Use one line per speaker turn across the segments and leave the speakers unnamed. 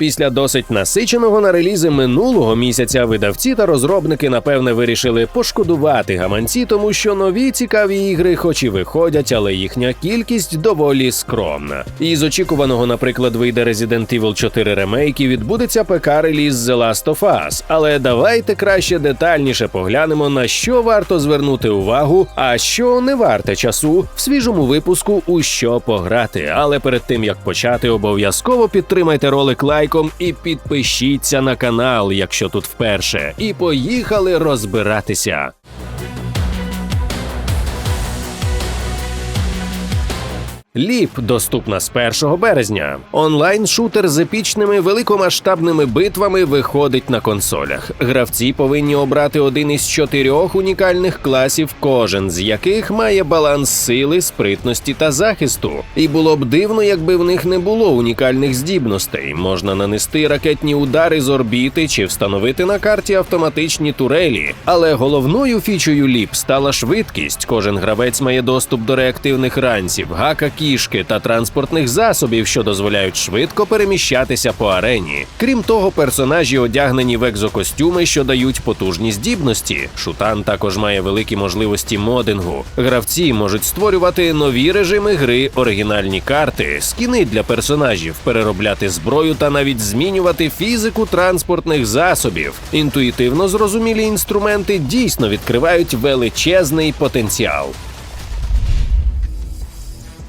Після досить насиченого на релізи минулого місяця видавці та розробники напевне вирішили пошкодувати гаманці, тому що нові цікаві ігри, хоч і виходять, але їхня кількість доволі скромна. Із очікуваного, наприклад, вийде Resident Evil 4 ремейк і відбудеться ПК-реліз The Last of Us. Але давайте краще детальніше поглянемо на що варто звернути увагу, а що не варте часу в свіжому випуску у що пограти. Але перед тим як почати, обов'язково підтримайте ролик лайком і підпишіться на канал, якщо тут вперше. І поїхали розбиратися. Ліп доступна з 1 березня. Онлайн-шутер з епічними великомасштабними битвами виходить на консолях. Гравці повинні обрати один із чотирьох унікальних класів, кожен з яких має баланс сили, спритності та захисту. І було б дивно, якби в них не було унікальних здібностей. Можна нанести ракетні удари з орбіти чи встановити на карті автоматичні турелі. Але головною фічою ліп стала швидкість. Кожен гравець має доступ до реактивних ранців, гака кішки та транспортних засобів, що дозволяють швидко переміщатися по арені. Крім того, персонажі одягнені в екзокостюми, що дають потужні здібності. Шутан також має великі можливості модингу. Гравці можуть створювати нові режими гри, оригінальні карти, скіни для персонажів, переробляти зброю та навіть змінювати фізику транспортних засобів. Інтуїтивно зрозумілі інструменти дійсно відкривають величезний потенціал.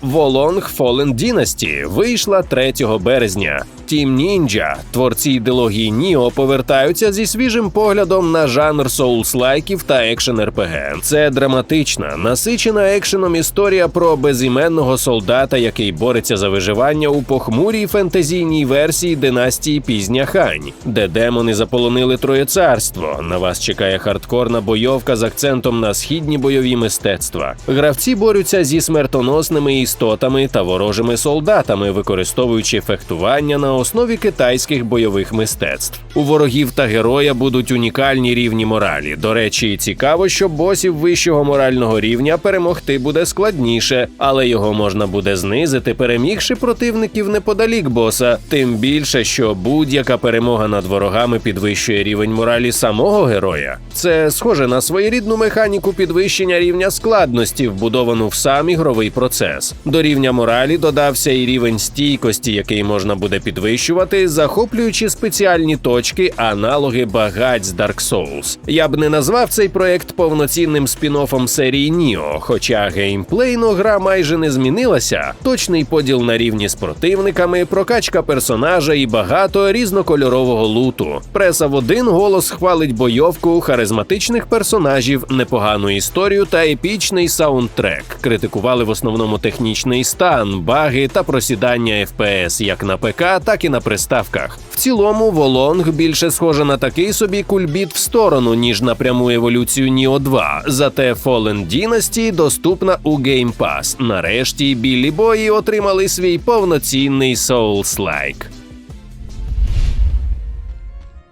Волонг Fallen Dynasty вийшла 3 березня. Team Ninja, творці ідеології Ніо, повертаються зі свіжим поглядом на жанр соулслайків та екшен РПГ. Це драматична, насичена екшеном історія про безіменного солдата, який бореться за виживання у похмурій фентезійній версії династії Пізня Хань, де демони заполонили Троє царство. На вас чекає хардкорна бойовка з акцентом на східні бойові мистецтва. Гравці борються зі смертоносними істотами та ворожими солдатами, використовуючи фехтування на основі китайських бойових мистецтв. У ворогів та героя будуть унікальні рівні моралі. До речі, цікаво, що босів вищого морального рівня перемогти буде складніше, але його можна буде знизити, перемігши противників неподалік боса. Тим більше, що будь-яка перемога над ворогами підвищує рівень моралі самого героя. Це схоже на своєрідну механіку підвищення рівня складності, вбудовану в сам ігровий процес. До рівня моралі додався і рівень стійкості, який можна буде підвищувати, захоплюючи спеціальні точки, аналоги багать з Dark Souls. Я б не назвав цей проект повноцінним спін-оффом серії Ніо, хоча геймплейно гра майже не змінилася. Точний поділ на рівні з противниками, прокачка персонажа і багато різнокольорового луту. Преса в один голос хвалить бойовку, харизматичних персонажів, непогану історію та епічний саундтрек. Критикували в основному технічний стан, баги та просідання FPS як на ПК, так і на приставках. В цілому, Волонг більше схоже на такий собі кульбіт в сторону, ніж на пряму еволюцію Ніо 2. Зате Fallen Dynasty доступна у Game Pass. Нарешті білі бої отримали свій повноцінний Souls-like.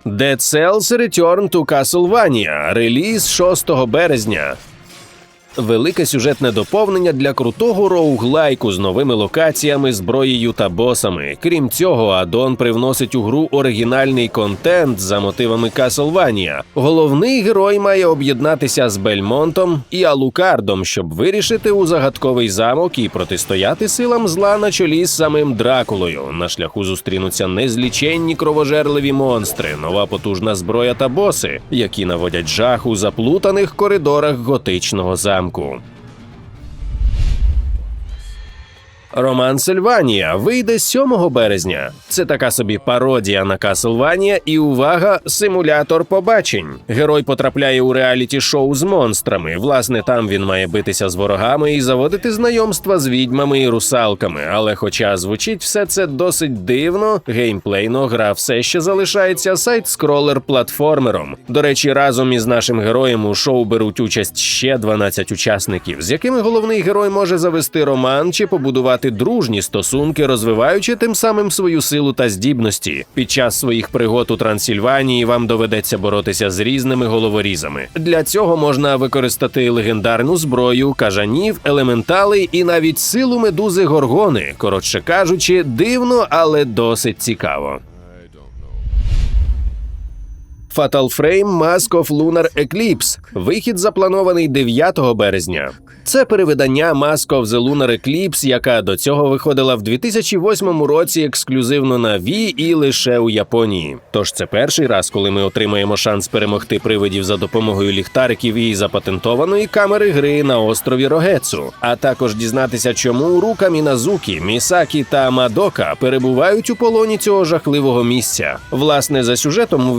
Dead Cells Return to Castlevania. Реліз 6 березня. Велике сюжетне доповнення для крутого роуглайку з новими локаціями, зброєю та босами. Крім цього, аддон привносить у гру оригінальний контент за мотивами Castlevania. Головний герой має об'єднатися з Бельмонтом і Алукардом, щоб вирішити у загадковий замок і протистояти силам зла на чолі з самим Дракулою. На шляху зустрінуться незліченні кровожерливі монстри, нова потужна зброя та боси, які наводять жах у заплутаних коридорах готичного замку. 国。Роман Сильванія вийде 7 березня. Це така собі пародія на Каслванія і увага, симулятор побачень. Герой потрапляє у реаліті шоу з монстрами. Власне, там він має битися з ворогами і заводити знайомства з відьмами і русалками. Але, хоча звучить все це досить дивно, геймплейно гра все ще залишається сайт-скролер платформером. До речі, разом із нашим героєм у шоу беруть участь ще 12 учасників, з якими головний герой може завести роман чи побудувати дружні стосунки, розвиваючи тим самим свою силу та здібності. Під час своїх пригод у Трансильванії вам доведеться боротися з різними головорізами. Для цього можна використати легендарну зброю, кажанів, елементали і навіть силу медузи горгони. Коротше кажучи, дивно, але досить цікаво. Fatal Frame Mask of Lunar Eclipse. Вихід запланований 9 березня. Це перевидання Mask of the Lunar Eclipse, яка до цього виходила в 2008 році ексклюзивно на Wii і лише у Японії. Тож це перший раз, коли ми отримаємо шанс перемогти привидів за допомогою ліхтариків і запатентованої камери гри на острові Рогецу, а також дізнатися, чому Рука Міназукі, Місакі та Мадока перебувають у полоні цього жахливого місця. Власне, за сюжетом у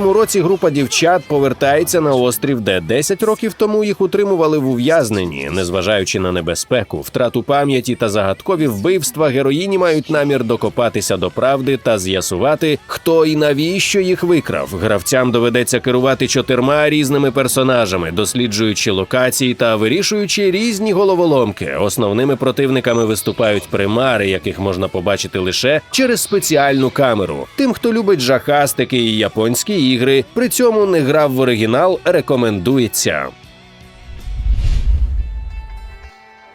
80-му році група дівчат повертається на острів, де 10 років тому їх утримували в ув'язненні, незважаючи на небезпеку, втрату пам'яті та загадкові вбивства, героїні мають намір докопатися до правди та з'ясувати, хто і навіщо їх викрав. Гравцям доведеться керувати чотирма різними персонажами, досліджуючи локації та вирішуючи різні головоломки. Основними противниками виступають примари, яких можна побачити лише через спеціальну камеру. Тим, хто любить жахастики і японські ігри, при цьому не грав в оригінал, рекомендується.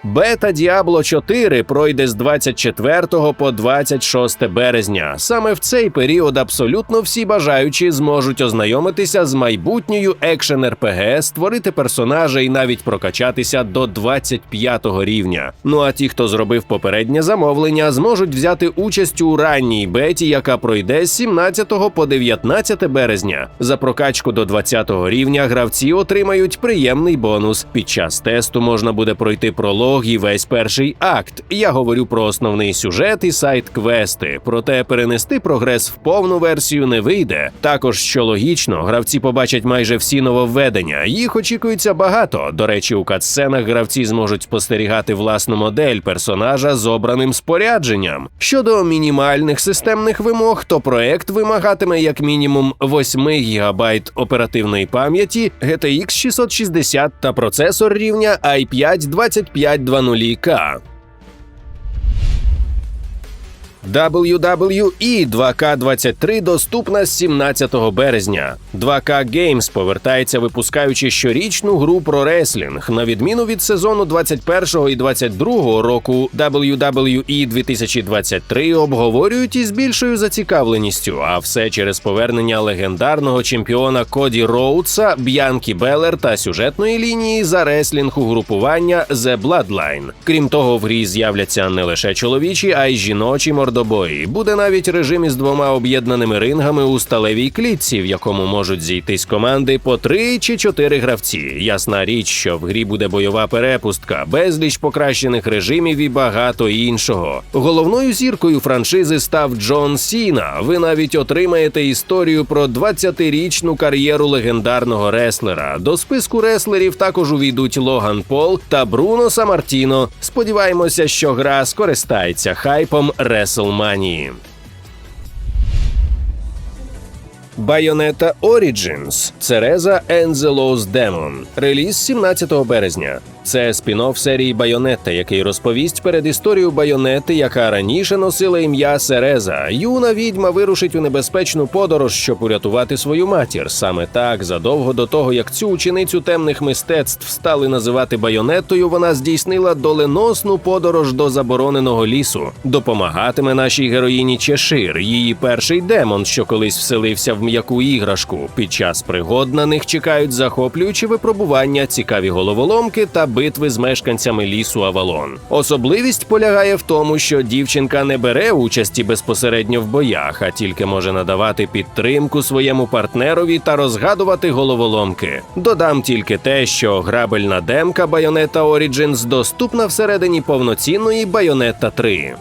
Бета Діабло 4 пройде з 24 по 26 березня. Саме в цей період абсолютно всі бажаючі зможуть ознайомитися з майбутньою екшен РПГ, створити персонажа і навіть прокачатися до 25 рівня. Ну а ті, хто зробив попереднє замовлення, зможуть взяти участь у ранній беті, яка пройде з 17 по 19 березня. За прокачку до 20 рівня гравці отримають приємний бонус. Під час тесту можна буде пройти пролог і весь перший акт. Я говорю про основний сюжет і сайт квести. Проте перенести прогрес в повну версію не вийде. Також що логічно, гравці побачать майже всі нововведення. Їх очікується багато. До речі, у катсценах гравці зможуть спостерігати власну модель персонажа з обраним спорядженням. Щодо мінімальних системних вимог, то проект вимагатиме як мінімум 8 ГБ оперативної пам'яті, GTX 660 та процесор рівня i5 2520K. WWE 2K23 доступна з 17 березня. 2K Games повертається, випускаючи щорічну гру про реслінг. На відміну від сезону 21 і 22 року WWE 2023 обговорюють із більшою зацікавленістю, а все через повернення легендарного чемпіона Коді Роудса, Б'янкі Белер та сюжетної лінії за реслінг угрупування The Bloodline. Крім того, в грі з'являться не лише чоловічі, а й жіночі мордобої. Буде навіть режим із двома об'єднаними рингами у сталевій клітці, в якому можуть зійтись команди по три чи чотири гравці. Ясна річ, що в грі буде бойова перепустка, безліч покращених режимів і багато іншого. Головною зіркою франшизи став Джон Сіна. Ви навіть отримаєте історію про 20-річну кар'єру легендарного реслера. До списку реслерів також увійдуть Логан Пол та Бруно Самартіно. Сподіваємося, що гра скористається хайпом WrestleMania. Bayonetta Origins the Lost Demon. Реліз 17 березня. Це спін-офф серії Байонетта, який розповість перед історію Байонети, яка раніше носила ім'я Сереза. Юна відьма вирушить у небезпечну подорож, щоб урятувати свою матір. Саме так, задовго до того, як цю ученицю темних мистецтв стали називати Байонеттою, вона здійснила доленосну подорож до забороненого лісу. Допомагатиме нашій героїні Чешир, її перший демон, що колись вселився в м'яку іграшку. Під час пригод на них чекають захоплюючі випробування, цікаві головоломки та битви з мешканцями лісу Авалон. Особливість полягає в тому, що дівчинка не бере участі безпосередньо в боях, а тільки може надавати підтримку своєму партнерові та розгадувати головоломки. Додам тільки те, що грабельна демка Bayonetta Origins доступна всередині повноцінної Bayonetta 3.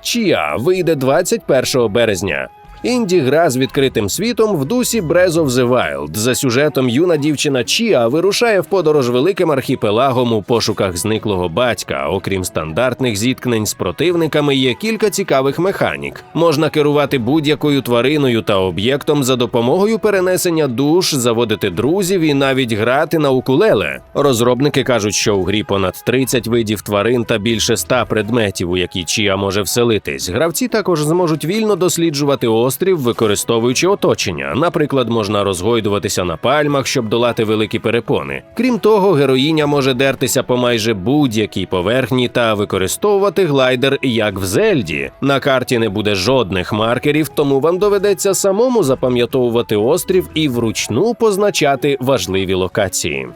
Чія вийде 21 березня. Інді гра з відкритим світом в дусі Breath of the Wild. За сюжетом юна дівчина Чіа вирушає в подорож великим архіпелагом у пошуках зниклого батька. Окрім стандартних зіткнень з противниками, є кілька цікавих механік. Можна керувати будь-якою твариною та об'єктом за допомогою перенесення душ, заводити друзів і навіть грати на укулеле. Розробники кажуть, що у грі понад 30 видів тварин та більше 100 предметів, у які Чіа може вселитись. Гравці також зможуть вільно досліджувати острів, використовуючи оточення. Наприклад, можна розгойдуватися на пальмах, щоб долати великі перепони. Крім того, героїня може дертися по майже будь-якій поверхні та використовувати глайдер як в Зельді. На карті не буде жодних маркерів, тому вам доведеться самому запам'ятовувати острів і вручну позначати важливі локації.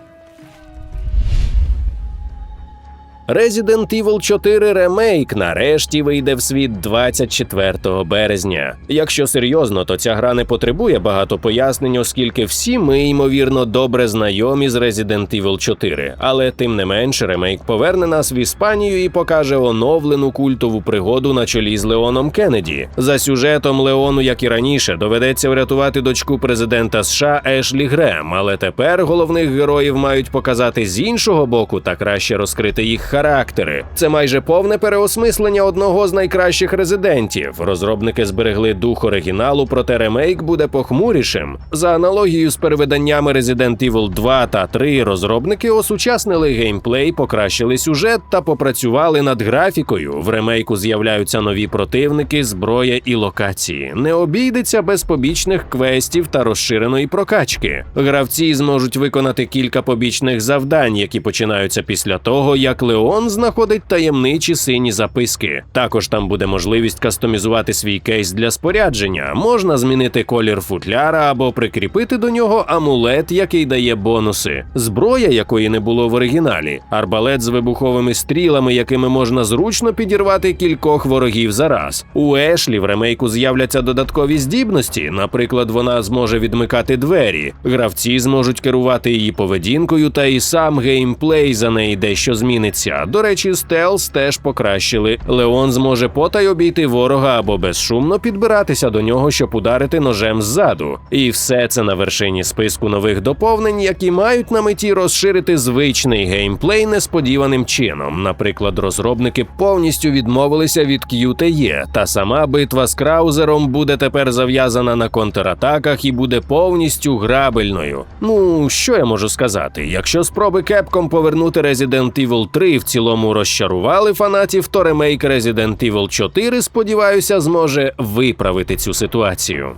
Resident Evil 4 ремейк нарешті вийде в світ 24 березня. Якщо серйозно, то ця гра не потребує багато пояснень, оскільки всі ми ймовірно добре знайомі з Resident Evil 4. Але тим не менш, ремейк поверне нас в Іспанію і покаже оновлену культову пригоду на чолі з Леоном Кеннеді. За сюжетом Леону, як і раніше, доведеться врятувати дочку президента США Ешлі Грем, але тепер головних героїв мають показати з іншого боку та краще розкрити їх характери. Це майже повне переосмислення одного з найкращих резидентів. Розробники зберегли дух оригіналу, проте ремейк буде похмурішим. За аналогією з перевиданнями Resident Evil 2 та 3 розробники осучаснили геймплей, покращили сюжет та попрацювали над графікою. В ремейку з'являються нові противники, зброя і локації. Не обійдеться без побічних квестів та розширеної прокачки. Гравці зможуть виконати кілька побічних завдань, які починаються після того, як Леон знаходить таємничі сині записки. Також там буде можливість кастомізувати свій кейс для спорядження. Можна змінити колір футляра або прикріпити до нього амулет, який дає бонуси, зброя, якої не було в оригіналі, арбалет з вибуховими стрілами, якими можна зручно підірвати кількох ворогів за раз. У Ешлі в ремейку з'являться додаткові здібності. Наприклад, вона зможе відмикати двері. Гравці зможуть керувати її поведінкою, та і сам геймплей за неї дещо зміниться. До речі, стелс теж покращили. Леон зможе потай обійти ворога або безшумно підбиратися до нього, щоб ударити ножем ззаду. І все це на вершині списку нових доповнень, які мають на меті розширити звичний геймплей несподіваним чином. Наприклад, розробники повністю відмовилися від QTE, та сама битва з краузером буде тепер зав'язана на контратаках і буде повністю грабельною. Ну що я можу сказати? Якщо спроби Capcom повернути Resident Evil 3 в цілому розчарували фанатів, то ремейк Resident Evil 4, сподіваюся, зможе виправити цю ситуацію.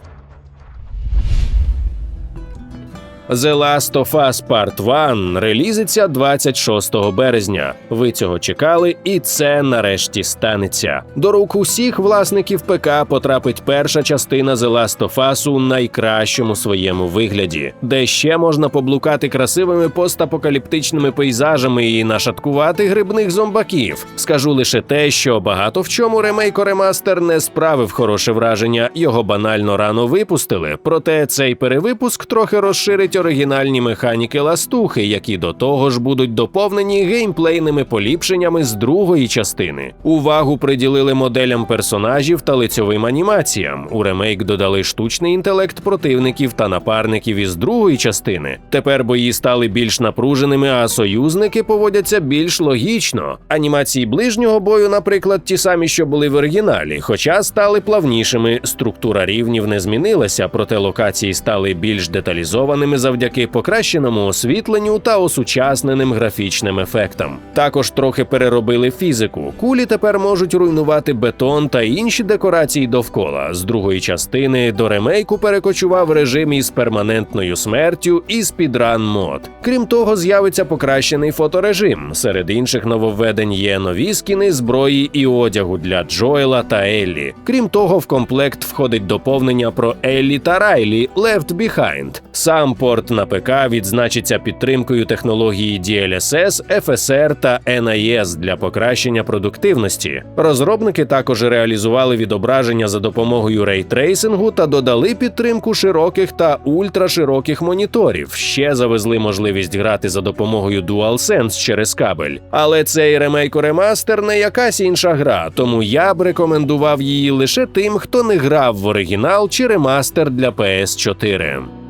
The Last of Us Part 1 релізиться 26 березня. Ви цього чекали, і це нарешті станеться. До рук усіх власників ПК потрапить перша частина The Last of Us у найкращому своєму вигляді, де ще можна поблукати красивими постапокаліптичними пейзажами і нашаткувати грибних зомбаків. Скажу лише те, що багато в чому ремейко ремастер не справив хороше враження, його банально рано випустили. Проте цей перевипуск трохи розширить оригінальні механіки ластухи, які до того ж будуть доповнені геймплейними поліпшеннями з другої частини. Увагу приділили моделям персонажів та лицьовим анімаціям. У ремейк додали штучний інтелект противників та напарників із другої частини. Тепер бої стали більш напруженими, а союзники поводяться більш логічно. Анімації ближнього бою, наприклад, ті самі, що були в оригіналі, хоча стали плавнішими. Структура рівнів не змінилася, проте локації стали більш деталізованими завдяки покращеному освітленню та осучасненим графічним ефектам. Також трохи переробили фізику. Кулі тепер можуть руйнувати бетон та інші декорації довкола. З другої частини до ремейку перекочував режим із перманентною смертю і спідран мод. Крім того, з'явиться покращений фоторежим. Серед інших нововведень є нові скіни зброї і одягу для Джоела та Еллі. Крім того, в комплект входить доповнення про Еллі та Райлі Left Behind. Сам порт на ПК відзначиться підтримкою технології DLSS, FSR та NIS для покращення продуктивності. Розробники також реалізували відображення за допомогою рейтрейсингу та додали підтримку широких та ультрашироких моніторів. Ще завезли можливість грати за допомогою DualSense через кабель. Але цей ремейко ремастер не якась інша гра, тому я б рекомендував її лише тим, хто не грав в оригінал чи ремастер для PS4.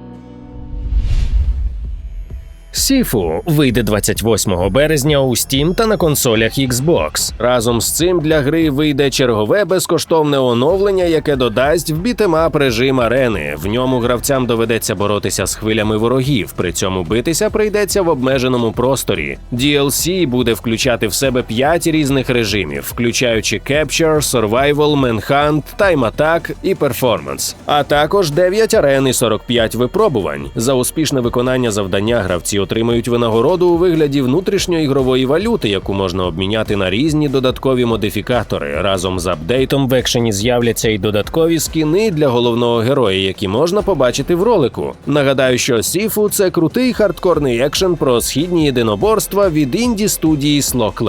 Сіфу вийде 28 березня у Steam та на консолях Xbox. Разом з цим для гри вийде чергове безкоштовне оновлення, яке додасть в бітемап режим арени. В ньому гравцям доведеться боротися з хвилями ворогів. При цьому битися прийдеться в обмеженому просторі. DLC буде включати в себе 5 різних режимів, включаючи Capture, Survival, Manhunt, Time Attack і Performance. А також 9 арен і 45 випробувань. За успішне виконання завдання гравці отримають винагороду у вигляді внутрішньоігрової валюти, яку можна обміняти на різні додаткові модифікатори. Разом з апдейтом в екшені з'являться й додаткові скіни для головного героя, які можна побачити в ролику. Нагадаю, що Сіфу це крутий хардкорний екшен про східні єдиноборства від інді студії Slock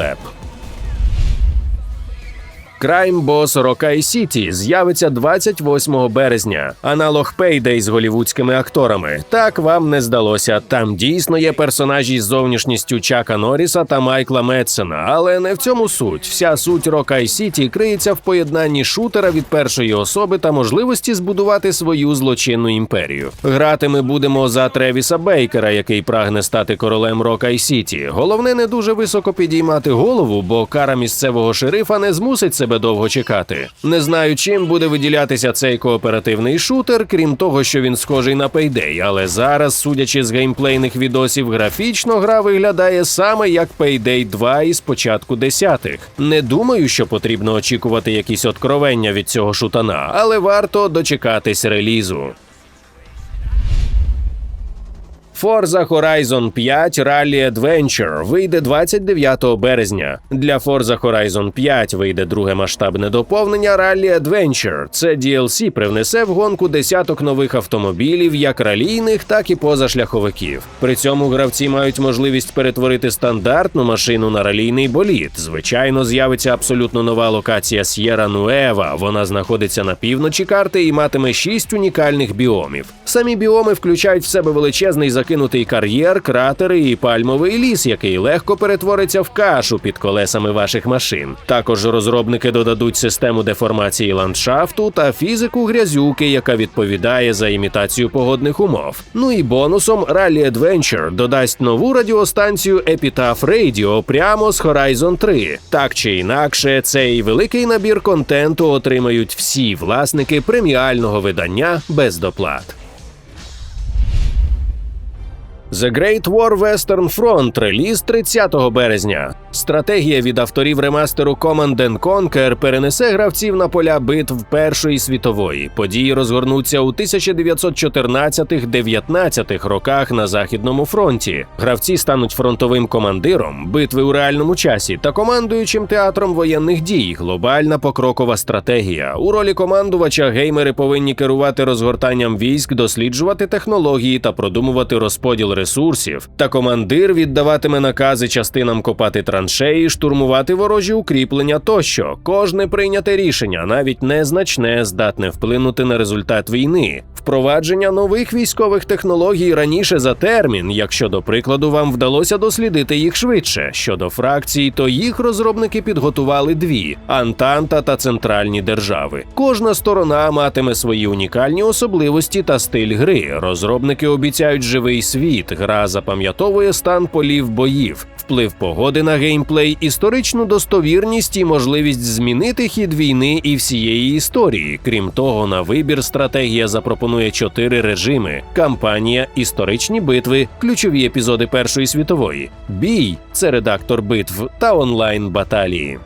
Boss Rockay City з'явиться 28 березня. Аналог Payday з голівудськими акторами. Так вам не здалося. Там дійсно є персонажі з зовнішністю Чака Норріса та Майкла Метсена, але не в цьому суть. Вся суть Rockay City криється в поєднанні шутера від першої особи та можливості збудувати свою злочинну імперію. Грати ми будемо за Тревіса Бейкера, який прагне стати королем Rockay City. Головне не дуже високо підіймати голову, бо кара місцевого шерифа не змусить себе довго чекати. Не знаю, чим буде виділятися цей кооперативний шутер, крім того, що він схожий на Payday, але зараз, судячи з геймплейних відосів, графічно гра виглядає саме як Payday 2 із початку десятих. Не думаю, що потрібно очікувати якісь откровення від цього шутана, але варто дочекатись релізу. Forza Horizon 5 Rally Adventure вийде 29 березня. Для Forza Horizon 5 вийде друге масштабне доповнення Rally Adventure. Це DLC привнесе в гонку десяток нових автомобілів, як ралійних, так і позашляховиків. При цьому гравці мають можливість перетворити стандартну машину на ралійний болід. Звичайно, з'явиться абсолютно нова локація С'єра Нуева. Вона знаходиться на півночі карти і матиме шість унікальних біомів. Самі біоми включають в себе величезний закинутий кар'єр, кратери і пальмовий ліс, який легко перетвориться в кашу під колесами ваших машин. Також розробники додадуть систему деформації ландшафту та фізику грязюки, яка відповідає за імітацію погодних умов. Ну і бонусом Rally Adventure додасть нову радіостанцію Epitaph Radio прямо з Horizon 3. Так чи інакше, цей великий набір контенту отримають всі власники преміального видання без доплат. The Great War Western Front реліз 30 березня. Стратегія від авторів ремастеру Command Conquer перенесе гравців на поля битв Першої світової. Події розгорнуться у 1914-19 роках на західному фронті. Гравці стануть фронтовим командиром, битви у реальному часі та командуючим театром воєнних дій. Глобальна покрокова стратегія. У ролі командувача геймери повинні керувати розгортанням військ, досліджувати технології та продумувати розподіл ресурсів. Та командир віддаватиме накази частинам копати траншеї, штурмувати ворожі укріплення тощо. Кожне прийняте рішення, навіть незначне, здатне вплинути на результат війни. Впровадження нових військових технологій раніше за термін, якщо до прикладу вам вдалося дослідити їх швидше. Щодо фракцій, то їх розробники підготували дві: Антанта та Центральні держави. Кожна сторона матиме свої унікальні особливості та стиль гри. Розробники обіцяють живий світ. Гра запам'ятовує стан полів боїв, вплив погоди на геймплей, історичну достовірність і можливість змінити хід війни і всієї історії. Крім того, на вибір стратегія запропонує чотири режими: кампанія, історичні битви, ключові епізоди Першої світової, бій це редактор битв та онлайн баталії.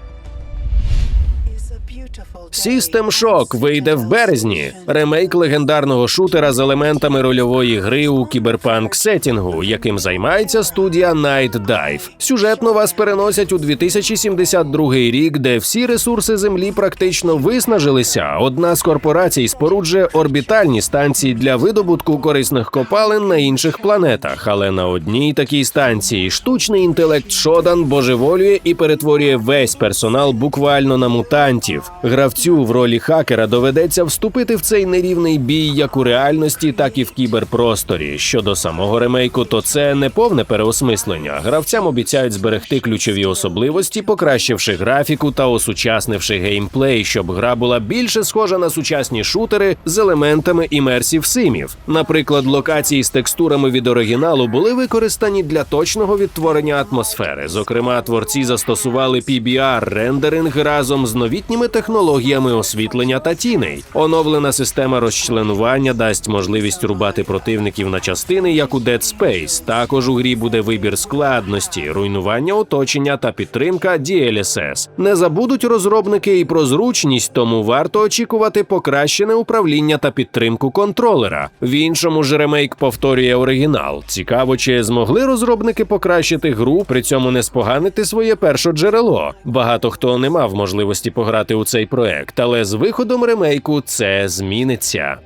System Shock вийде в березні. Ремейк легендарного шутера з елементами рольової гри у кіберпанк сетінгу, яким займається студія Night Dive. Сюжетно вас переносять у 2072 рік, де всі ресурси землі практично виснажилися. Одна з корпорацій споруджує орбітальні станції для видобутку корисних копалин на інших планетах. Але на одній такій станції штучний інтелект Шодан божеволює і перетворює весь персонал буквально на мутантів. Гравці гравцю в ролі хакера доведеться вступити в цей нерівний бій як у реальності, так і в кіберпросторі. Щодо самого ремейку, то це не повне переосмислення. Гравцям обіцяють зберегти ключові особливості, покращивши графіку та осучаснивши геймплей, щоб гра була більше схожа на сучасні шутери з елементами імерсів симів. Наприклад, локації з текстурами від оригіналу були використані для точного відтворення атмосфери. Зокрема, творці застосували PBR рендеринг разом з новітніми технологіями освітлення та тіней. Оновлена система розчленування дасть можливість рубати противників на частини, як у Dead Space. Також у грі буде вибір складності, руйнування оточення та підтримка DLSS. Не забудуть розробники і про зручність, тому варто очікувати покращене управління та підтримку контролера. В іншому ж ремейк повторює оригінал. Цікаво, чи змогли розробники покращити гру, при цьому не споганити своє перше джерело. Багато хто не мав можливості пограти у цей проект, але з виходом ремейку це зміниться.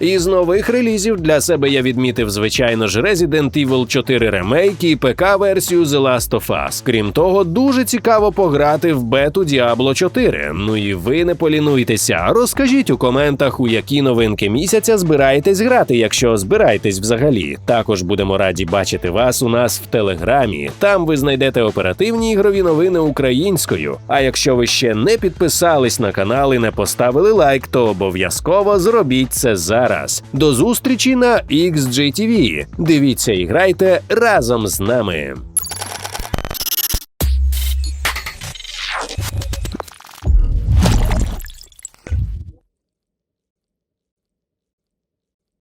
Із нових релізів для себе я відмітив, звичайно ж, Resident Evil 4 ремейк і ПК-версію The Last of Us. Крім того, дуже цікаво пограти в бету Diablo 4. Ну і ви не полінуйтеся. Розкажіть у коментах, у які новинки місяця збираєтесь грати, якщо збираєтесь взагалі. Також будемо раді бачити вас у нас в телеграмі. Там ви знайдете оперативні ігрові новини українською. А якщо ви ще не підписались на канал і не поставили лайк, то обов'язково зробіть це зараз. До зустрічі на XGTV. Дивіться і грайте разом з нами.